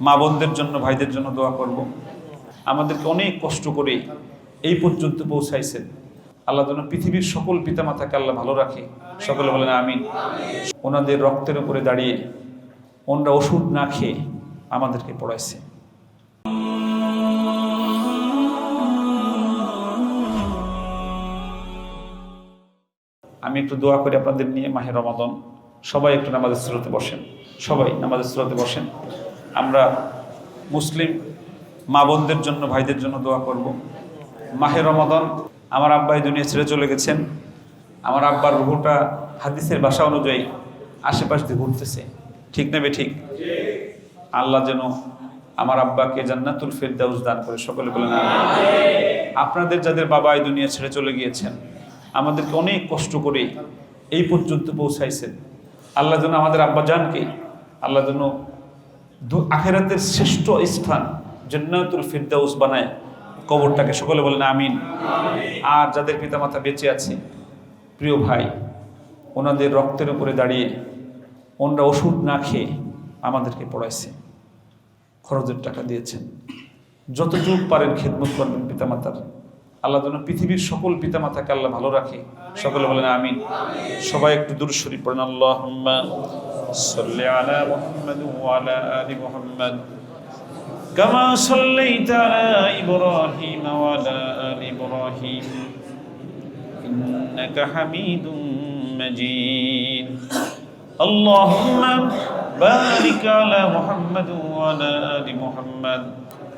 মা বোনদের জন্য, ভাইদের জন্য দোয়া করব। আমাদেরকে অনেক কষ্ট করে এই পর্যন্ত পৌঁছাইছেন। আল্লাহ যেন পৃথিবীর সকল পিতামাতাকে আল্লাহ ভালো রাখে। সকলে বলেন আমিন। ওনাদের রক্তের উপরে দাঁড়িয়ে ওনরা ওষুধ না খেয়ে আমাদেরকে পড়াইছে। আমি একটু দোয়া করি আপনাদের নিয়ে মাহের রমাদন। সবাই একটু নামাজের স্রোতে বসেন। সবাই নামাজের স্রোতে বসেন। আমরা মুসলিম মা বোনদের জন্য, ভাইদের জন্য দোয়া করব। মাহের রমাদন আমার আব্বাই দুনিয়া ছেড়ে চলে গেছেন। আমার আব্বার রুহুটা হাদিসের ভাষা অনুযায়ী আশেপাশ দিয়ে ঘুরতেছে। ঠিক নেবে ঠিক? আল্লাহ যেন আমার আব্বাকে জান্নাতুল ফেরদাউস দান করে। সকলে বলেন। আপনাদের যাদের বাবা এই দুনিয়া ছেড়ে চলে গিয়েছেন, আমাদেরকে অনেক কষ্ট করে এই পর্যন্ত পৌঁছাইছেন। আল্লাহ যেন আমাদের আব্বা জানকে আল্লাহ যেন আখেরাতের শ্রেষ্ঠ স্থান জান্নাতুল ফিরদাউস বানায় কবরটাকে। সকলে বলেন আমিন। আর যাদের পিতামাতা বেঁচে আছে, প্রিয় ভাই, ওনাদের রক্তের উপরে দাঁড়িয়ে ওনারা ওষুধ না খেয়ে আমাদেরকে পড়াইছে। খরচের টাকা দিয়েছেন। যতটুকু পারেন খেদমত করবেন পিতামাতার। আল্লাহ যেন পৃথিবীর সকল পিতামাতাকে আল্লাহ ভালো রাখে সকলে বলেন আমিন সবাই একটু দূর শরীফ পড়েন আল্লাহ সাল্লি আলা মুহাম্মাদ ওয়া আলা আলি মুহাম্মাদ كما صليت على إبراهيم وعلى آل إبراهيم إنك حميد مجيد اللهم بارك على محمد وعلى آل محمد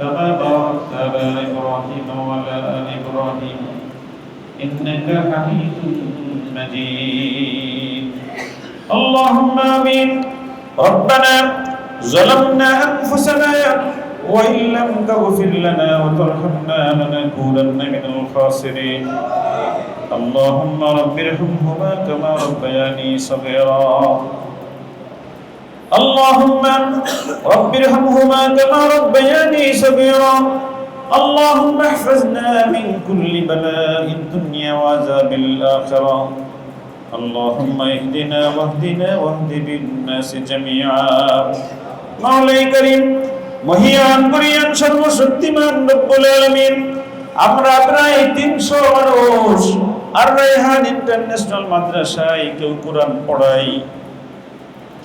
كما باركت على إبراهيم وعلى آل إبراهيم. إنك حميد مجيد. اللهم آمين. ربنا ظلمنا أنفسنا وإن لم تغفر لنا وترحمنا لنكونن من الخاسرين. اللهم رب ارحمهما كما ربياني صغيرا. اللهم رب ارحمهما كما ربياني صغيرا اللهم احفظنا من كل بلاء الدنيا وعذاب الآخرة اللهم اهدنا واهدنا واهد بالناس جميعا মাওলাই করিম মহিয়ান করিয়ান সর্বশক্তিমান রব্বুল আলামিন আমরা প্রায় তিনশো মানুষ আর রায়হান ইন্টারন্যাশনাল মাদ্রাসায় কেউ কোরআন পড়াই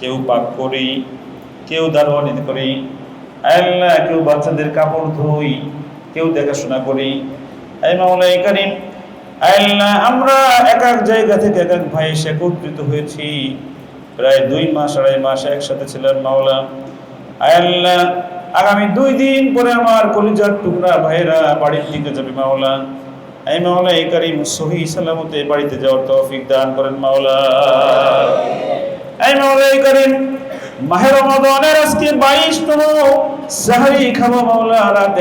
কেউ পাক করি, কেউ দারোয়ানি করি, আল্লাহ কেউ বাচ্চাদের কাপড় ধুই, কেউ দেখাশোনা করি। এই মাওলাই করিম, আল্লাহ আমরা এক এক জায়গা থেকে এক এক ভাই এসে একত্রিত হয়েছি। প্রায় দুই মাস, আড়াই মাস একসাথে ছিলেন মাওলা। আল্লাহ আগামী দুই দিন পরে আমার কলিজার টুকরা ভাইয়েরা বাড়ির দিকে যাবে মাওলা। এই মাওলা এই কারিম সহি সালামতে বাড়িতে যাওয়ার তৌফিক দান করেন মাওলা। এই আজকে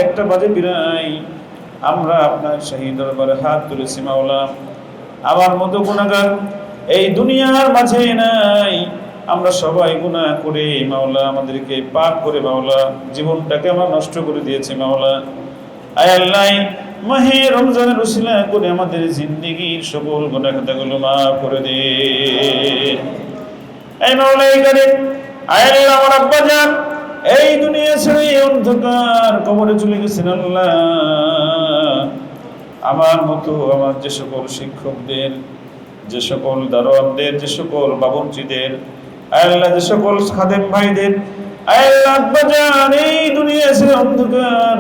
একটা বাজে আমরা আপনার দরবারে হাত মাওলা। আমার মতো এই দুনিয়ার নাই। আমরা সবাই গুনাহ করে মাওলা, আমাদেরকে পাপ করে মাওলা, জীবনটাকে আমরা নষ্ট করে দিয়েছি মাওলা। আয় করে আমাদের জিন্দেগির সকল গুনাহ খাতাগুলো মাফ করে দে। এই মাওলা এই করে আয় আমার আব্বা যান এই দুনিয়া ছেড়ে এই অন্ধকার কবরে চলে গেছেন আল্লাহ। আমার মতো আমার যে সকল শিক্ষকদের, যে সকল দারোয়ানদের, যে সকল বাবুর্চিদের আল্লাহ যে সকল খাদেম ভাইদের আল্লাহ আব্বাজান এই দুনিয়া ছেড়ে অন্ধকার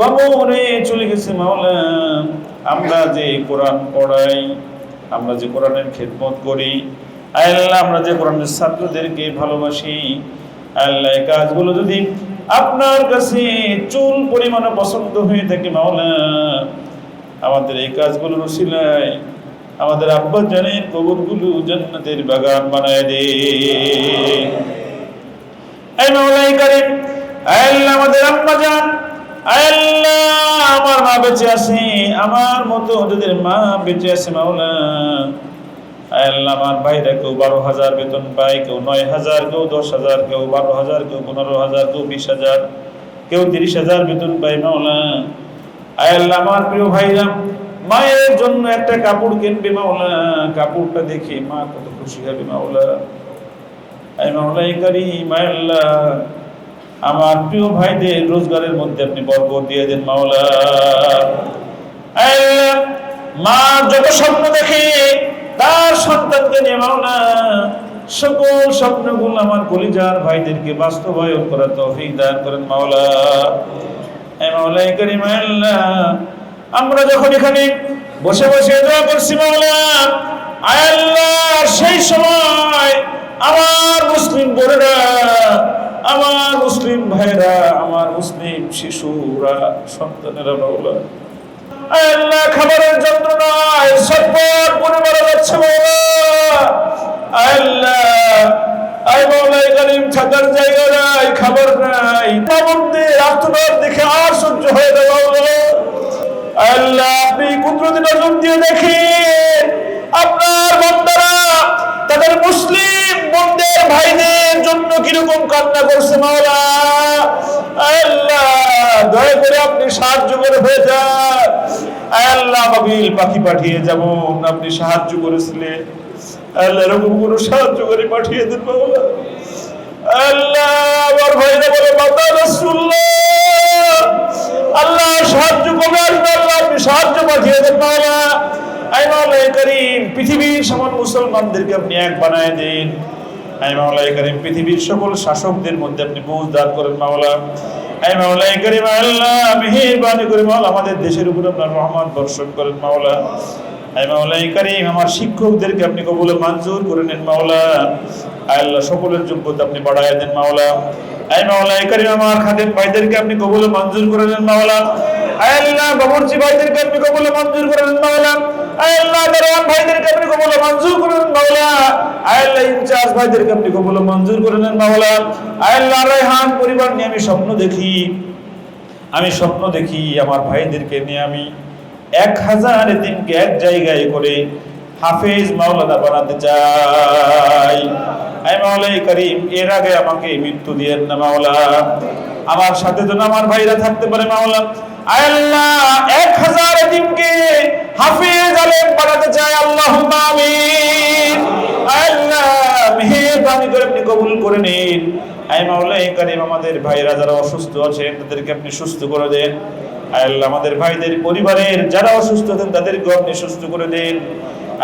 কবরে চলে গেছে মাওলা আমরা যে কোরআন পড়াই, আমরা যে কোরআনের খেদমত করি আল্লাহ, আমরা যে কোরআনের ছাত্রদেরকে ভালোবাসি, আল্লাহ কাজগুলো যদি আপনার কাছে চুল পরিমাণে পছন্দ হয়ে থাকে মাওলা আমাদের এই কাজগুলো রসিলায় আমাদের আব্বা জানের কবরগুলো জান্নাতের বাগান বানায় দে। এই মাওলাই করিম আল্লাহ আমাদের আম্মা জান, আল্লাহ আমার মা বেঁচে আছে, আমার মতো যাদের মা বেঁচে আছে মাওলা আল্লাহ আমার ভাইরা কেউ বারো হাজার বেতন পায় কেউ নয় হাজার কেউ দশ হাজার কেউ বারো হাজার কেউ পনেরো হাজার কেউ বিশ হাজার কেউ তিরিশ হাজার বেতন পায় মাওলা আল্লাহ আমার প্রিয় ভাইরা মায়ের জন্য একটা কাপড় কিনবে মাওলা কাপড়টা দেখে মা কত খুশি হবে মাওলা আই মাওলাই কারিম আয় আল্লাহ। আমার প্রিয় ভাইদের রোজগারের মধ্যে আপনি বরকত দিয়ে দেন মাওলা আল্লাহ, মা যত স্বপ্ন দেখে তার সন্তানকে নিয়ে মাওলা, সকল স্বপ্নগুলো আমার কলিজার ভাইদেরকে বাস্তবায়ন করার তৌফিক দান করেন মাওলা। মাওলাই করিম আমরা যখন এখানে বসে বসে দোয়া করছি মাওলা আল্লাহ, সেই সময় আমার মুসলিম বোনেরা, আমার মুসলিম ভাইরা আমার মুসলিম শিশুরা, সন্তানেরা মাওলা খাবারের যন্ত্রণায় মারা যাচ্ছে হয়ে দিয়ে আপনার তাদের মুসলিম বন্ধের ভাইদের জন্য কীরকম কান্না করছে মাওলা আল্লাহ, দয়া করে আপনি সাহায্য করে আল্লাহ বাবিল পাখি পাঠিয়ে যেমন আপনি সাহায্য করেছিলেন আল্লাহ এরকম কোনো সাহায্য করে পাঠিয়ে দেন মাওলা আল্লাহ, আমার ভাইরা বলে বাবা আল্লাহ সাহায্য করবে, আল্লাহ আপনি সাহায্য পাঠিয়ে দেন মাওলা আই করিম, পৃথিবীর সমান মুসলমানদেরকে আপনি এক বানায় দিন। আই মাওলাই করিম, পৃথিবীর সকল শাসকদের মধ্যে আপনি বুঝ দান করেন মাওলা। আই মাওলাই করিম আল্লাহ মেহেরবানি করে মাওলা, আমাদের দেশের উপর আপনার রহমত বর্ষণ করেন মাওলা। আই মাওলাই করিম, আমার শিক্ষকদেরকে আপনি কবুলে মঞ্জুর করে নেন মাওলা। আল্লাহ সকলের যোগ্যতা আপনি বাড়ায় দেন মাওলা। এই করিম, আমার খাদেম ভাইদেরকে আপনি কবুলে মঞ্জুর করে নেন মাওলা। আল্লাহ বাবুর্চি ভাইদেরকে আপনি কবুলে মঞ্জুর করে নেন মাওলা। আল্লাহ মঞ্জুর আল্লাহ আপনি মঞ্জুর পরিবার নিয়ে আমি স্বপ্ন দেখি। আমি স্বপ্ন দেখি, আমার ভাইদেরকে নিয়ে আমি এক হাজার দিনকে এক জায়গায় করে হাফেজ মাওলানা বানাতে চাই। করিম, এর আগে আমাকে মৃত্যু দিয়েন না, মাওলা। আমার সাথে যেন আমার ভাইরা থাকতে পারে, মাওলা। আল্লাহ, এক হাজার দিনকে হাফেজ আলেম বানাতে চাই আল্লাহ আমিন। আয় আল্লাহ করে আপনি কবুল করে নিন। আই মাওলাই করিম, আমাদের ভাইরা যারা অসুস্থ আছেন, তাদেরকে আপনি সুস্থ করে দেন। আয় আল্লাহ, আমাদের ভাইদের পরিবারের যারা অসুস্থ আছেন তাদেরকে আপনি সুস্থ করে দিন।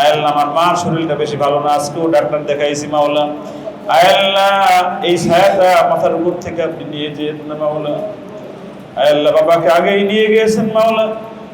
আয় আল্লাহ, আমার মার শরীরটা বেশি ভালো না, আজকেও ডাক্তার দেখাইছি মাওলা আয় আল্লাহ, এই ছায়াটা মাথার উপর থেকে আপনি নিয়ে যেন না মাওলা আয় আল্লাহ, বাবাকে আগেই নিয়ে গিয়েছেন মাওলা আয়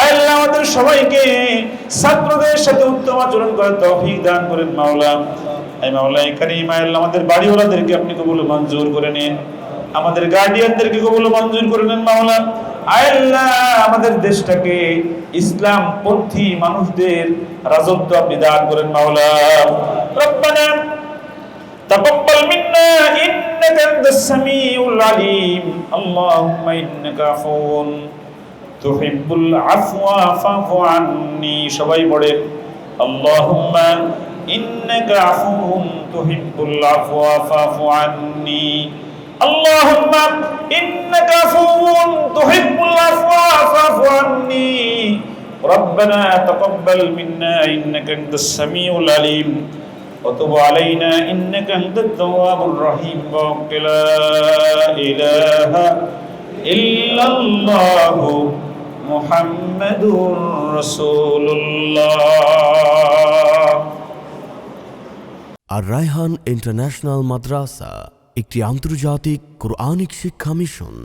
আল্লাহ আমাদের সবাইকে ছাত্রদের সাথে উত্তম আচরণ করার তৌফিক দান করেন মাওলা আয় মাওলা এই কারিম আয় আল্লাহ আমাদের বাড়িওয়ালাদেরকে আপনি কবুল মঞ্জুর করে নিন আমাদের গার্ডিয়ানদেরকে কবুল মঞ্জুর করে নেন মাওলা আয় আল্লাহ আমাদের দেশটাকে ইসলাম পন্থী মানুষদের রাজত্ব আপনি দান করেন মাওলা রব্বানা تقبل منا إنك أنت السميع العليم اللهم إنك عفو تحب العفو فاعف عني সবাই পড়েন اللهم إنك عفو تحب العفو فاعف عني اللهم إنك عفو تحب العفو فاعف عني ربنا تقبل منا إنك أنت السميع العليم وتب علينا إنك أنت التواب الرحيم وقل لا إله إلا الله মোহাম্মদুর রসুল্লাহ আর রায়হান ইন্টারন্যাশনাল মাদ্রাসা একটি আন্তর্জাতিক কোরআনিক শিক্ষা মিশন।